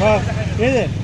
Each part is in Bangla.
হ্যাঁ এই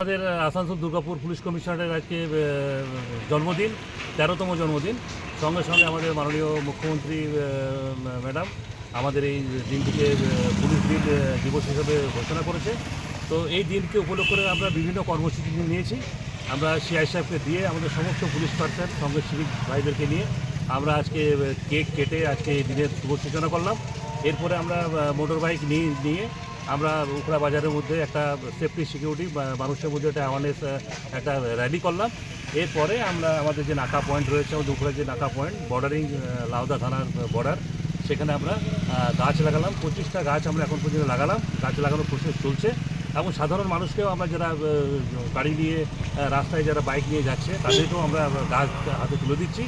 আমাদের আসানসোল দুর্গাপুর পুলিশ কমিশনারের আজকে জন্মদিন, তেরোতম জন্মদিন। সঙ্গে সঙ্গে আমাদের মাননীয় মুখ্যমন্ত্রী ম্যাডাম, আমাদের এই দিনটিকে পুলিশ দিন দিবস হিসেবে ঘোষণা করেছে। তো এই দিনকে উপলক্ষ করে আমরা বিভিন্ন কর্মসূচি নিয়েছি। আমরা সিআই সাহেবকে দিয়ে আমাদের সমস্ত পুলিশ পার্সন, সঙ্গে সিভিক ভাইদেরকে নিয়ে আমরা আজকে কেক কেটে আজকে দিনের শুভ সূচনা করলাম। এরপরে আমরা মোটর বাইক নিয়ে নিয়ে আমরা উখড়া বাজারের মধ্যে একটা সেফটি সিকিউরিটি মানুষের মধ্যে একটা অ্যাওয়ারনেস একটা র্যালি করলাম। এরপরে আমরা আমাদের যে নাকা পয়েন্ট রয়েছে, আমাদের উখড়ার যে নাকা পয়েন্ট বর্ডারিং লাউদা থানার বর্ডার সেখানে আমরা গাছ লাগালাম। পঁচিশটা গাছ আমরা এখন পর্যন্ত লাগালাম। গাছ লাগানোর প্রসেস চলছে। এবং সাধারণ মানুষকেও আমরা যারা গাড়ি নিয়ে রাস্তায় যারা বাইক নিয়ে যাচ্ছে, তাদেরকেও আমরা গাছ হাতে তুলে দিচ্ছি।